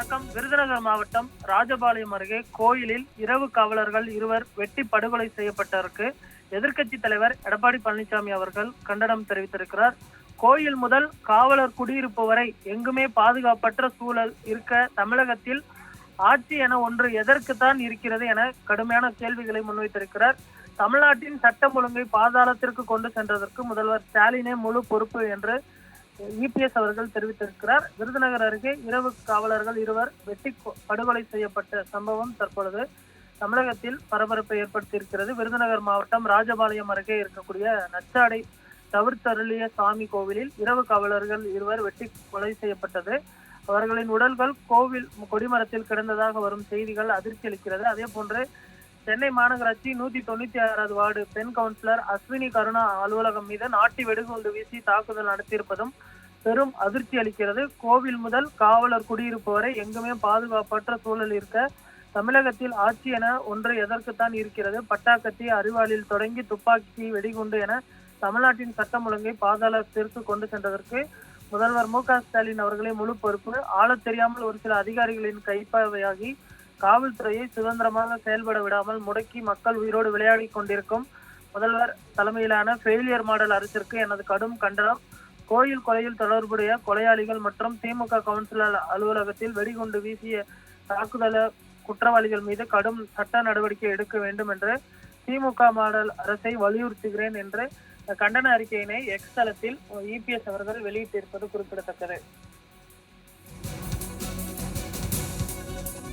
வணக்கம். விருதுநகர் மாவட்டம் ராஜபாளையம் அருகே கோயிலில் இரவு காவலர்கள் இருவர் வெட்டி படுகொலை செய்யப்பட்டதற்கு எதிர்க்கட்சி தலைவர் எடப்பாடி பழனிசாமி அவர்கள் கண்டனம் தெரிவித்திருக்கிறார். கோயில் முதல் காவலர் குடியிருப்பு வரை எங்குமே பாதுகாப்பற்ற சூழல் இருக்க தமிழகத்தில் ஆட்சி என ஒன்று எதற்குத்தான் இருக்கிறது என கடுமையான கேள்விகளை முன்வைத்திருக்கிறார். தமிழ்நாட்டின் சட்டம் ஒழுங்கை பாதாளத்திற்கு கொண்டு சென்றதற்கு முதல்வர் ஸ்டாலினே முழு பொறுப்பு என்று இபிஎஸ் அவர்கள் தெரிவித்திருக்கிறார். விருதுநகர் அருகே இரவு காவலர்கள் இருவர் வெட்டி கொ- படுகொலை செய்யப்பட்ட சம்பவம் தற்பொழுது தமிழகத்தில் பரபரப்பை ஏற்படுத்தியிருக்கிறது. விருதுநகர் மாவட்டம் ராஜபாளையம் அருகே இருக்கக்கூடிய நச்சாடை தவிர்த்தருளிய சாமி கோவிலில் இரவு காவலர்கள் இருவர் வெட்டி கொலை செய்யப்பட்டது. அவர்களின் உடல்கள் கோவில் கொடிமரத்தில் கிடந்ததாக வரும் செய்திகள் அதிர்ச்சி அளிக்கிறது அதே போன்று சென்னை மாநகராட்சி நூத்தி தொண்ணூத்தி ஆறாவது வார்டு பெண் கவுன்சிலர் அஸ்வினி கருணா அலுவலகம் மீது நாட்டி வெடிகுண்டு வீசி தாக்குதல் நடத்தியிருப்பதும் பெரும் அதிர்ச்சி அளிக்கிறது. கோவில் முதல் காவலர் குடியிருப்பு வரை எங்குமே பாதுகாப்பற்ற சூழல் இருக்க தமிழகத்தில் ஆட்சி என ஒன்று எதற்குத்தான் இருக்கிறது. பட்டாக்கத்தி அறிவாளில் தொடங்கி துப்பாக்கி வெடிகுண்டு என தமிழ்நாட்டின் சட்டம் ஒழுங்கை பாதாளத்திற்கு கொண்டு சென்றதற்கு முதல்வர் மு க ஸ்டாலின் அவர்களே முழு பொறுப்பு. ஆளத் தெரியாமல் ஒரு சில அதிகாரிகளின் கைப்பாவையாகி காவல்துறையை சுதந்திரமாக செயல்பட விடாமல் முடக்கி மக்கள் உயிரோடு விளையாடி கொண்டிருக்கும் முதல்வர் தலைமையிலான ஃபெயிலியர் மாடல் அரசிற்கு எனது கடும் கண்டனம். கோயில் கொலையில் தொடர்புடைய கொலையாளிகள் மற்றும் திமுக கவுன்சிலர் அலுவலகத்தில் வெடிகுண்டு வீசிய தாக்குதல குற்றவாளிகள் மீது கடும் சட்ட நடவடிக்கை எடுக்க வேண்டும் என்று திமுக மாடல் அரசை வலியுறுத்துகிறேன் என்று கண்டன அறிக்கையினை எக்ஸ் தளத்தில் இபிஎஸ் அவர்கள் வெளியிட்டிருப்பது குறிப்பிடத்தக்கது.